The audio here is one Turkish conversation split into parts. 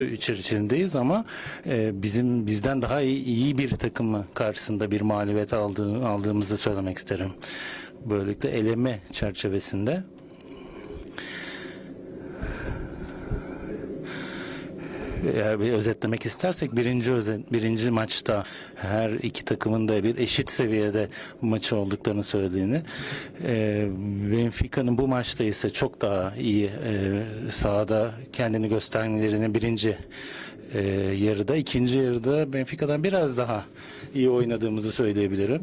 içerisindeyiz ama e, bizim bizden daha iyi, iyi bir takımı karşısında bir mağlubiyet aldığı, aldığımızı söylemek isterim. Böylelikle eleme çerçevesinde eğer bir özetlemek istersek birinci özet, birinci maçta her iki takımın da bir eşit seviyede maçı olduklarını söylediğini e, Benfica'nın bu maçta ise çok daha iyi e, sahada kendini göstermelerini birinci e, yarıda. İkinci yarıda Benfica'dan biraz daha iyi oynadığımızı söyleyebilirim.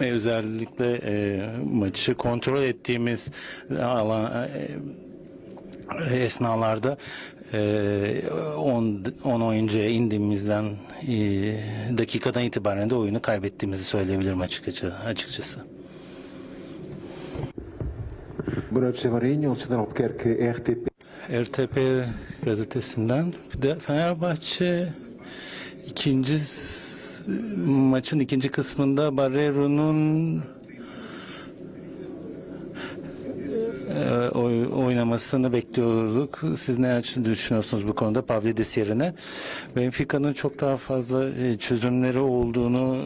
Ve özellikle e, maçı kontrol ettiğimiz alan e, esnalarda 10 10 oyuncuya indiğimizden e, dakikadan itibaren de oyunu kaybettiğimizi söyleyebilirim açıkçası. açıkçası. Boa noite, José Marinho. O Cidadão Albuquerque, RTP. RTP gazetesinden bir de Fenerbahçe ikinci maçın ikinci kısmında Barrero'nun e, oy- oynamasını bekliyorduk. Siz ne düşünüyorsunuz bu konuda Pavlidis yerine? Benfica'nın çok daha fazla e, çözümleri olduğunu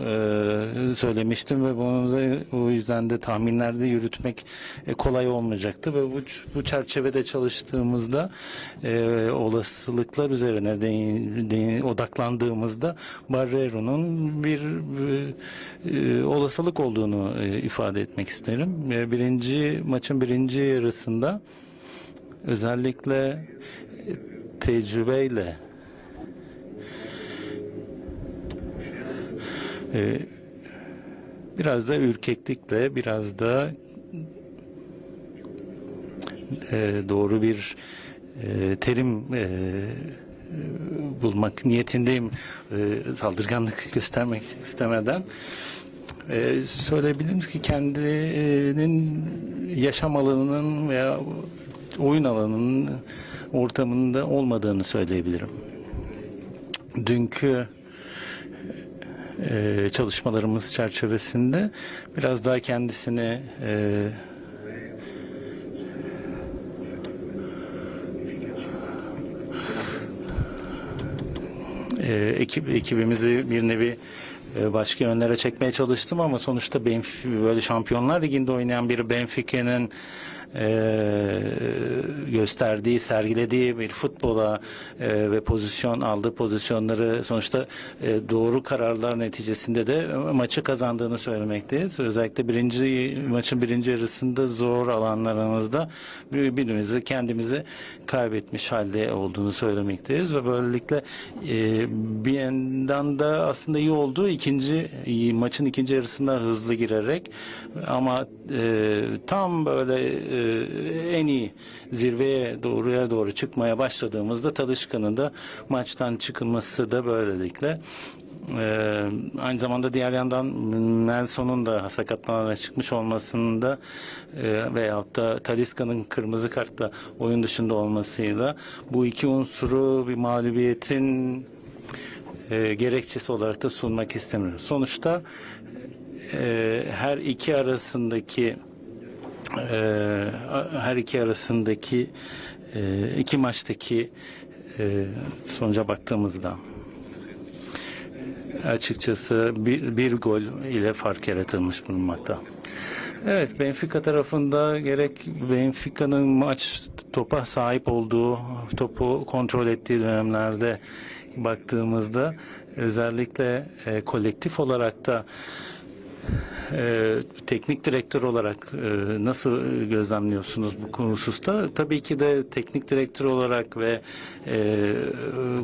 e, söylemiştim ve bunu da o yüzden de tahminlerde yürütmek e, kolay olmayacaktı ve bu, bu çerçevede çalıştığımızda olasılıklar üzerine değin- değin- odaklandığımızda Barrero'nun bir olasılık olduğunu ifade etmek isterim. Birinci maçın birinci yarısında özellikle e, tecrübeyle e, biraz da ürkeklikle biraz da e, doğru bir terim bulmak niyetindeyim saldırganlık göstermek istemeden e, söyleyebiliriz ki kendinin yaşam alanının veya oyun alanının ortamında olmadığını söyleyebilirim. Dünkü e, çalışmalarımız çerçevesinde biraz daha kendisini e, e, ekip ekibimizi bir nevi başka yönlere çekmeye çalıştım ama sonuçta Benfica, böyle Şampiyonlar Ligi'nde oynayan bir Benfica'nın e, gösterdiği, sergilediği bir futbola e, ve pozisyon aldığı pozisyonları sonuçta e, doğru kararlar neticesinde de maçı kazandığını söylemekteyiz. Özellikle birinci maçın birinci yarısında zor alanlarımızda birbirimizi kendimizi kaybetmiş halde olduğunu söylemekteyiz ve böylelikle e, bir yandan da aslında iyi oldu. ikinci maçın ikinci yarısında hızlı girerek ama e, tam böyle e, en iyi zirveye doğruya doğru çıkmaya başladığımızda Talışkan'ın da maçtan çıkılması da böylelikle ee, aynı zamanda diğer yandan Nelson'un da sakatlanarak çıkmış olmasında e, veyahut da Taliska'nın kırmızı kartla oyun dışında olmasıyla bu iki unsuru bir mağlubiyetin e, gerekçesi olarak da sunmak istemiyoruz. Sonuçta e, her iki arasındaki e, her iki arasındaki e, iki maçtaki e, sonuca baktığımızda açıkçası bir, bir gol ile fark yaratılmış bulunmakta. Evet Benfica tarafında gerek Benfica'nın maç topa sahip olduğu, topu kontrol ettiği dönemlerde baktığımızda özellikle e, kolektif olarak da e, teknik direktör olarak e, nasıl gözlemliyorsunuz bu hususta? Tabii ki de teknik direktör olarak ve e,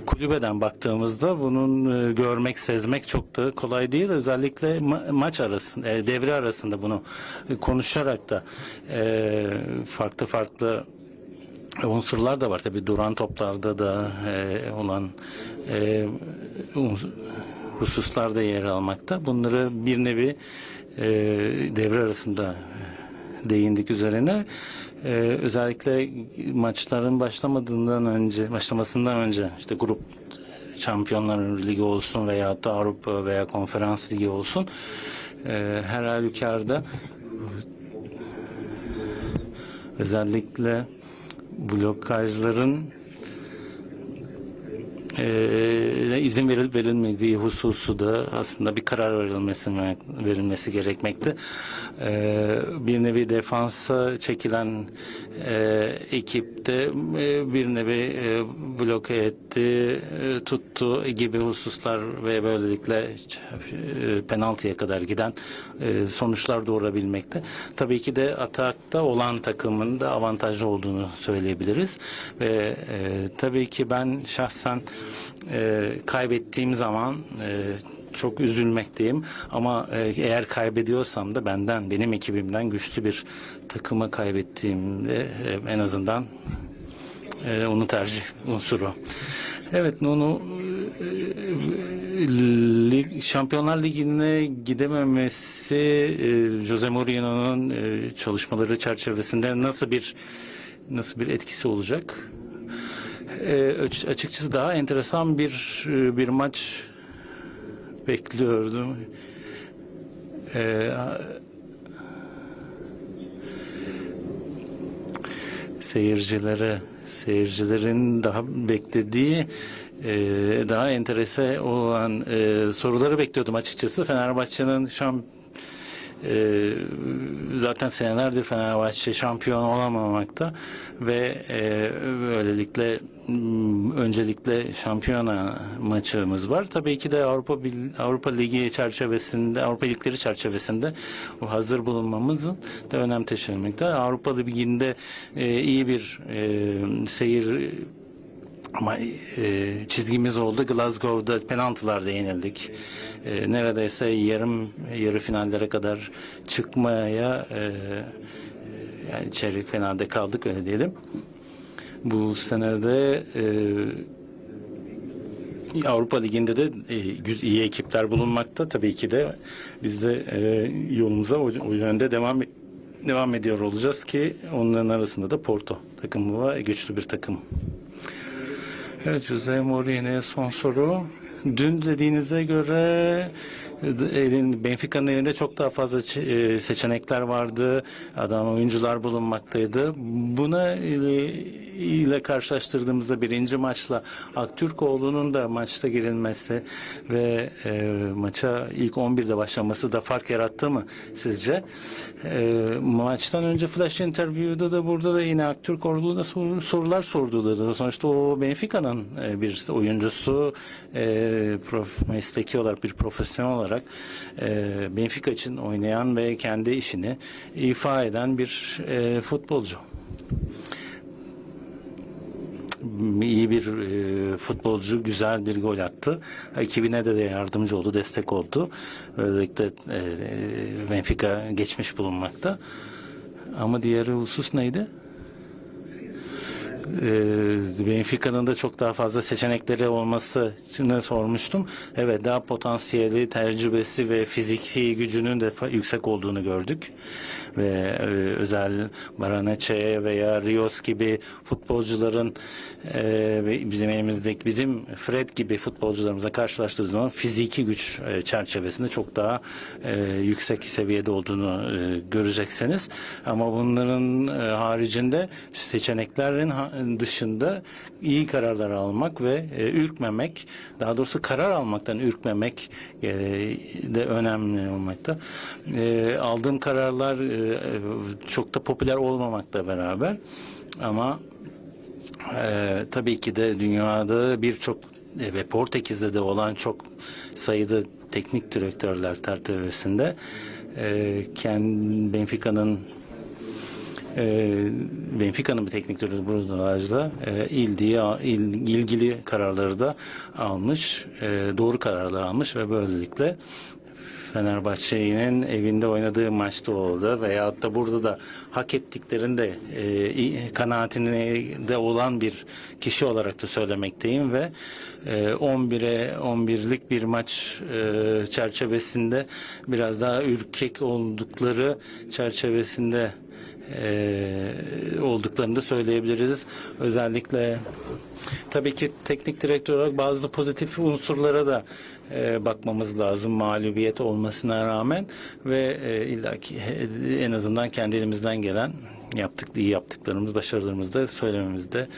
kulübeden baktığımızda bunun e, görmek, sezmek çok da kolay değil. Özellikle ma- maç arasında, e, devre arasında bunu e, konuşarak da e, farklı farklı unsurlar da var. Tabii duran toplarda da e, olan e, uns- hususlar da yer almakta. Bunları bir nevi e, devre arasında değindik üzerine. E, özellikle maçların başlamadığından önce, başlamasından önce işte grup Şampiyonlar Ligi olsun veya da Avrupa veya Konferans Ligi olsun e, her halükarda özellikle blokajların e, izin verilip verilmediği hususu da aslında bir karar verilmesi verilmesi gerekmekte. E, bir nevi defansa çekilen e, ekipte e, bir nevi e, bloke etti, e, tuttu gibi hususlar ve böylelikle e, penaltıya kadar giden e, sonuçlar doğurabilmekte. Tabii ki de atakta olan takımın da avantajlı olduğunu söyleyebiliriz ve e, tabii ki ben şahsen e, kaybettiğim zaman e, çok üzülmekteyim ama e, eğer kaybediyorsam da benden benim ekibimden güçlü bir takımı kaybettiğimde e, en azından e, onu tercih unsuru. Evet onu e, lig, Şampiyonlar Ligi'ne gidememesi e, Jose Mourinho'nun çalışmaları çerçevesinde nasıl bir nasıl bir etkisi olacak? E, aç- açıkçası daha enteresan bir e, bir maç bekliyordum. E, seyircilere seyircilerin daha beklediği e, daha enterese olan e, soruları bekliyordum açıkçası. Fenerbahçe'nin şam e, zaten senelerdir Fenerbahçe şampiyon olamamakta ve e, böylelikle m, öncelikle şampiyona maçımız var. Tabii ki de Avrupa Avrupa Ligi çerçevesinde, Avrupa Ligleri çerçevesinde hazır bulunmamızın da önem taşımmakta. Avrupa Ligi'nde e, iyi bir e, seyir ama e, çizgimiz oldu. Glasgow'da penaltılarda yenildik. E, neredeyse yarım yarı finallere kadar çıkmaya e, yani çeyrek finalde kaldık öyle diyelim. Bu senede e, Avrupa Ligi'nde de e, iyi ekipler bulunmakta. Tabii ki de biz de e, yolumuza o, o yönde devam devam ediyor olacağız ki onların arasında da Porto takımı var. Güçlü bir takım. Evet Jose Mourinho'ya son soru. Dün dediğinize göre elin Benfica'nın elinde çok daha fazla e, seçenekler vardı. Adam oyuncular bulunmaktaydı. Buna ile, ile karşılaştırdığımızda birinci maçla Aktürkoğlu'nun da maçta girilmesi ve e, maça ilk 11'de başlaması da fark yarattı mı sizce? E, maçtan önce flash interview'da da burada da yine Aktürkoğlu da sor- sorular sordu da sonuçta o Benfica'nın e, bir oyuncusu e, prof, mesleki olarak bir profesyonel olarak e, Benfica için oynayan ve kendi işini ifa eden bir e, futbolcu iyi bir e, futbolcu güzel bir gol attı. Ekibine de, de yardımcı oldu, destek oldu. Böylelikle e, Benfica geçmiş bulunmakta. Ama diğer husus neydi? E, Benfica'nın da çok daha fazla seçenekleri olması için sormuştum. Evet daha potansiyeli, tecrübesi ve fiziki gücünün de yüksek olduğunu gördük. Ve e, özel Baranache veya Rios gibi futbolcuların e, bizim elimizdeki bizim Fred gibi futbolcularımıza karşılaştığı zaman fiziki güç e, çerçevesinde çok daha e, yüksek seviyede olduğunu e, göreceksiniz. Ama bunların e, haricinde seçeneklerin ha- dışında iyi kararlar almak ve e, ürkmemek, daha doğrusu karar almaktan ürkmemek e, de önemli olmakta. E, aldığım kararlar e, çok da popüler olmamakla beraber ama ee, tabii ki de dünyada birçok e, ve Portekiz'de de olan çok sayıda teknik direktörler çerçevesinde e, kendi Benfica'nın e, Benfica'nın bir teknik direktörü burada e, ildiği, il, ilgili kararları da almış, e, doğru kararlar almış ve böylelikle Fenerbahçe'nin evinde oynadığı maçta oldu. Veyahut da burada da hak ettiklerinde e, kanaatinde olan bir kişi olarak da söylemekteyim ve e, 11'e 11'lik bir maç e, çerçevesinde biraz daha ürkek oldukları çerçevesinde e, olduklarını da söyleyebiliriz. Özellikle tabii ki teknik direktör olarak bazı pozitif unsurlara da e, bakmamız lazım mağlubiyet olmasına rağmen ve e, illaki en azından kendi elimizden gelen yaptık iyi yaptıklarımız başarılarımızı da söylememizde